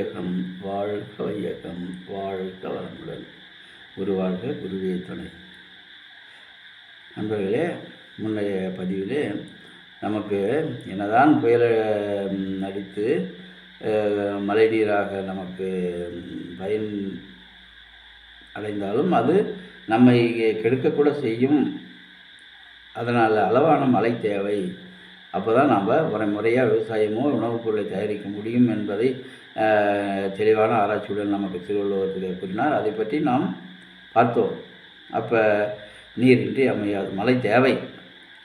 இயக்கம் வையகம் வாழ்க வையகம் வாழ்க வளமுடன். குரு குருவே துணை. நண்பர்களே முன்னைய பதிவிலே நமக்கு என்னதான் புயல அடித்து மழைநீராக நமக்கு பயன் அடைந்தாலும் அது நம்மை கெடுக்கக்கூட செய்யும். அதனால் அளவான மழை தேவை. அப்போ தான் நாம் முறையாக விவசாயமோ உணவுப் பொருளை தயாரிக்க முடியும் என்பதை தெளிவான ஆராய்ச்சியுடன் நமக்கு திருவள்ளுவர் கூறினார். அதை பற்றி நாம் பார்த்தோம். அப்போ நீரின்றி அமையாது. மழை தேவை.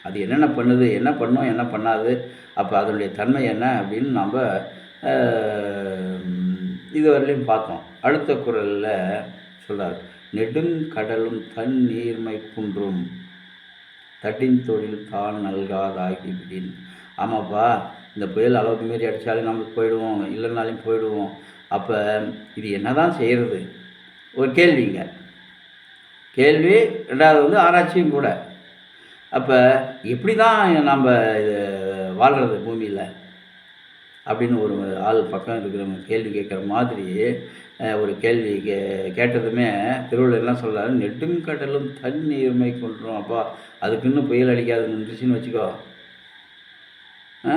அது என்னென்ன பண்ணுது? என்ன பண்ணும்? என்ன பண்ணாது? அப்போ அதனுடைய தன்மை என்ன? அப்படின்னு நாம் இதுவரையிலையும் பார்த்தோம். அடுத்த குரலில் சொல்கிறார் நெடுங்கடலும் தன் நீர்மை குன்றும் தட்டின் தொழில் தான் நல்காதாகிவிடின் ஆமாப்பா இந்த புயல் அளவுக்கு மீறி அடித்தாலும் நமக்கு போயிடுவோம் இல்லைனாலும் போயிடுவோம். அப்போ இது என்ன தான் செய்கிறது ஒரு கேள்விங்க கேள்வி ரெண்டாவது வந்து ஆராய்ச்சியும் கூட. அப்போ எப்படி தான் நம்ம இது வாழ்கிறது பூமியில்? அப்படின்னு ஒரு ஆள் பக்கம் இருக்கிறவங்க கேள்வி கேட்குற மாதிரி ஒரு கேள்வி கே கேட்டதுமே திருவள்ளுவர் என்ன சொல்றாரு? நெடுங்கடலும் தண்ணீர்மை கொண்டுரும் அப்பா அதுக்குன்னு புயல் அடிக்காது நின்றுச்சுன்னு வச்சுக்கோ. ஆ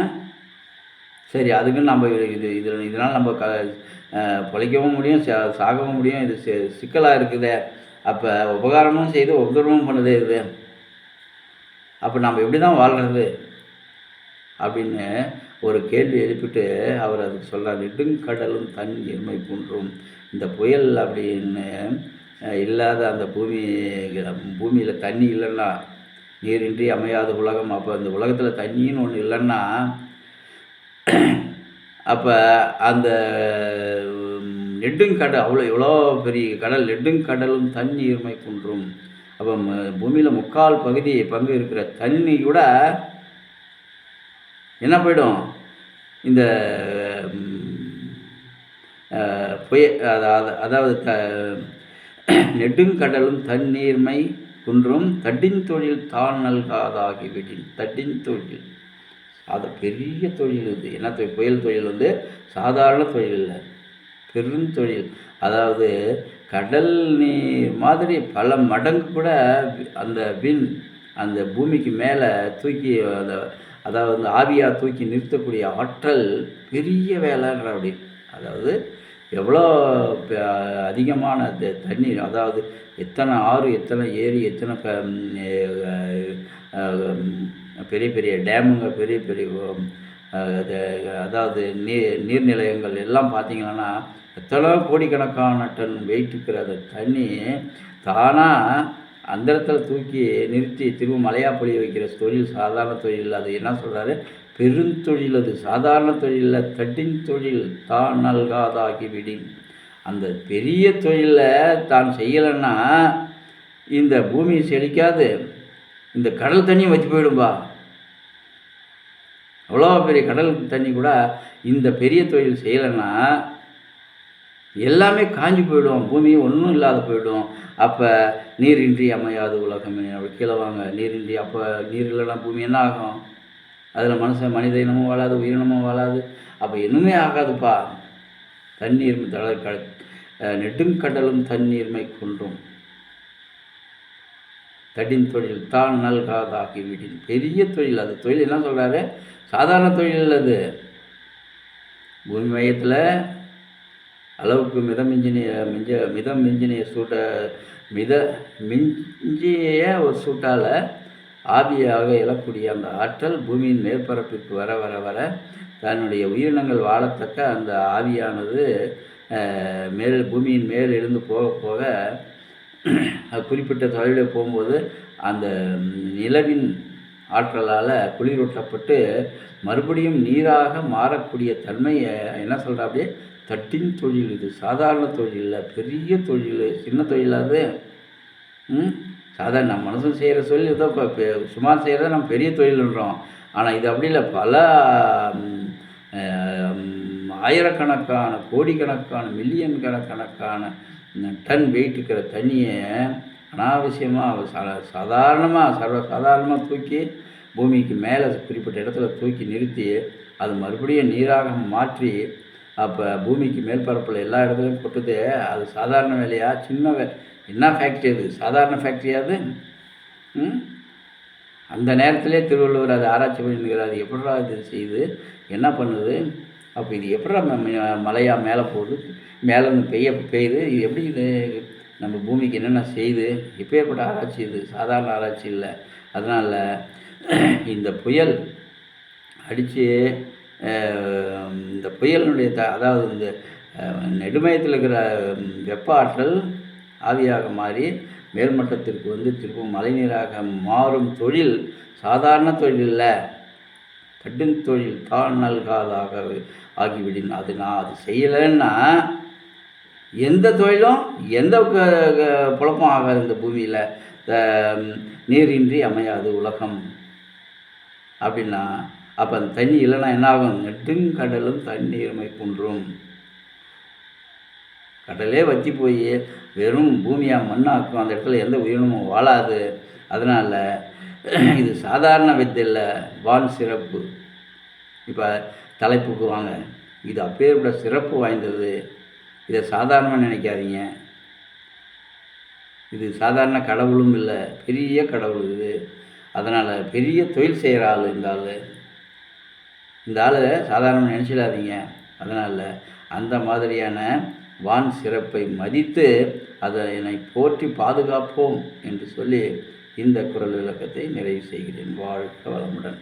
சரி அதுக்குன்னு நம்ம இது இது இதில் இதனால் நம்ம க பிழைக்கவும் முடியும் சாகவும் முடியும். இது சி சிக்கலாக இருக்குதே. அப்போ உபகாரமும் செய்து உபதரமும் பண்ணுதே இது. அப்போ நம்ம எப்படி தான் வாழ்கிறது அப்படின்னு ஒரு கேள்வி எழுப்பிட்டு அவர் அதுக்கு சொல்கிறார் நெடுங்கடலும் தன் எருமை போன்றும். இந்த புயல் அப்படின்னு இல்லாத அந்த பூமி பூமியில் தண்ணி இல்லைன்னா நீரின்றி அமையாத உலகம். அப்போ இந்த உலகத்தில் தண்ணின்னு ஒன்று இல்லைன்னா அப்போ அந்த நெடுங்கடல் அவ்வளோ எவ்வளோ பெரிய கடல் நெடுங்கடலும் இருமை குன்றும் அப்போ பூமியில் முக்கால் பகுதி பங்கு இருக்கிற தண்ணி கூட என்ன போயிடும்? இந்த புய அதாவது அதாவது த நெடுங்கடலும் தண்ணீர்மை குன்றும் தட்டின் தொழில் தான் நல்காதாகிவிடின் தட்டின் தொழில். அது பெரிய தொழில் இது. என்ன தொழில் புயல் தொழில் வந்து சாதாரண தொழில் இல்லை. பெருந்தொழில் அதாவது கடல் நீர் மாதிரி பல மடங்கு கூட அந்த விண் அந்த பூமிக்கு மேலே தூக்கி அந்த அதாவது ஆவியாக தூக்கி நிறுத்தக்கூடிய ஆற்றல் பெரிய வேலைன்ற அப்படி. அதாவது எவ்வளோ அதிகமான த- தண்ணீர் அதாவது எத்தனை ஆறு எத்தனை ஏரி எத்தனை க பெரிய பெரிய டேமுங்க பெரிய பெரிய அதாவது நீர் நீர்நிலையங்கள் எல்லாம் பார்த்தீங்கன்னா எத்தனை கோடிக்கணக்கான டன் வெயிட் இருக்கிற அந்த தண்ணி தானாக அந்த இடத்துல தூக்கி நிறுத்தி திரும்ப மலையா பொழிய வைக்கிற தொழில் சாதாரண தொழில் அது என்ன சொல்கிறாரு பெருந்தொழில் அது. சாதாரண தொழிலில் தட்டின் தொழில். தான் நல்காதாகி விடின். அந்த பெரிய தொழிலை தான் செய்யலைன்னா இந்த பூமி செழிக்காது. இந்த கடல் தண்ணியும் வச்சு போயிடும்பா. அவ்வளோ பெரிய கடல் தண்ணி கூட இந்த பெரிய தொழில் செய்யலைன்னா எல்லாமே காஞ்சி போயிடும். பூமி ஒன்றும் இல்லாத போயிடும். அப்போ நீரின்றி அமையாது உலகம் அப்படி கீழே வாங்க. நீரின்றி அப்போ நீர் இல்லைன்னா பூமி என்ன ஆகும்? அதில் மனுஷன் மனித இனமும் வாழாது உயிரினமும் வாழாது. அப்போ இன்னுமே ஆகாதுப்பா. தண்ணீர் தள க நெடுங்கடலும் தண்ணீர்மை குன்றும். தடின் தொழில் தான் நல்காதாகி விடின். பெரிய தொழில் அது. தொழில் என்ன சொல்கிறாரு சாதாரண தொழில் அது. பூமி மையத்தில் அளவுக்கு மிதமிஞ்சினிய மிஞ்ச மிதம் மிஞ்சினிய சூட்ட மித மிஞ்சிய ஒரு சூட்டால் ஆவியாக எழக்கூடிய அந்த ஆற்றல் பூமியின் மேற்பரப்பிற்கு வர வர வர தன்னுடைய உயிரினங்கள் வாழத்தக்க அந்த ஆவியானது மேல் பூமியின் மேல் எழுந்து போக போக குறிப்பிட்ட தொலைவில் போகும்போது அந்த நிலவின் ஆற்றலால் குளிரூட்டப்பட்டு மறுபடியும் நீராக மாறக்கூடிய தன்மையை என்ன சொல்கிறா அப்படியே தட்டின் தொழில் இது சாதாரண தொழில் இல்லை பெரிய தொழில் சின்ன தொழிலாது சாதாரண நம்ம செய்கிற தொழில் ஏதோ இப்போ சும்மா செய்கிறத நம்ம பெரிய தொழில்ன்றோம். ஆனால் இது அப்படி இல்லை. பல ஆயிரக்கணக்கான கோடிக்கணக்கான மில்லியன் கணக்கான டன் வெயிட் இருக்கிற தண்ணியை அனாவசியமாக சா சாதாரணமாக சர்வ சாதாரணமாக தூக்கி பூமிக்கு மேலே குறிப்பிட்ட இடத்துல தூக்கி நிறுத்தி அது மறுபடியும் நீராக மாற்றி அப்போ பூமிக்கு மேற்பரப்பில் எல்லா இடத்துலையும் கொட்டுது. அது சாதாரண வேலையா? சின்ன வே என்ன ஃபேக்ட்ரி அது? சாதாரண ஃபேக்ட்ரியா அது? அந்த நேரத்திலே திருவள்ளுவர் அதை ஆராய்ச்சி பண்ணிக்கிறார் அது எப்படிடா இது செய்யுது? என்ன பண்ணுது? அப்போ இது எப்படிடா ம- ம- மேலே போகுது? மேலே பெய்ய பெய்யுது? இது எப்படி இது? நம்ம பூமிக்கு என்னென்ன செய்யுது? எப்பேற்பட்ட ஆராய்ச்சி இது. சாதாரண ஆராய்ச்சி இல்லை. அதனால் இந்த புயல் அடித்து இந்த புயலினுடைய த அதாவது இந்த நெடுமயத்தில் இருக்கிற வெப்ப ஆற்றல் ஆவியாக மாறி மேல்மட்டத்திற்கு வந்து திருப்பும் மழைநீராக மாறும் தொழில் சாதாரண தொழில் இல்லை. கடும் தொழில் தான் நல்காதாக ஆகிவிடும். அது நான் அது செய்யலைன்னா எந்த தொழிலும் எந்த க- க- குழப்பம் ஆகாது இந்த பூமியில். நீரின்றி அமையாது உலகம். அப்படின்னா அப்போ அந்த தண்ணி இல்லைன்னா என்ன ஆகும்? நெடுங்கடலும் தண்ணீர்மை குன்றும் கடலே வற்றி போய் வெறும் பூமியாக மண்ணாக்கும். அந்த இடத்துல எந்த உயிரினமும் வாழாது. அதனால் இது சாதாரண வித்தை இல்லை வான் சிறப்பு. இப்போ தலைப்புக்கு வாங்க. இது அப்பேற்பட்ட சிறப்பு வாய்ந்தது. இதை சாதாரணமாக நினைக்காதீங்க. இது சாதாரண கடவுளும் இல்லை. பெரிய கடவுள் இது. அதனால் பெரிய தொழில் செய்கிற ஆள் இந்த ஆள். இந்த ஆளை சாதாரணமாக நினச்சிடாதீங்க. அதனால் அந்த மாதிரியான வான் சிறப்பை மதித்து அதை என்னை போற்றி பாதுகாப்போம் என்று சொல்லி இந்த குரல் விளக்கத்தை நிறைவு செய்கிறேன். வாழ்க வளமுடன்.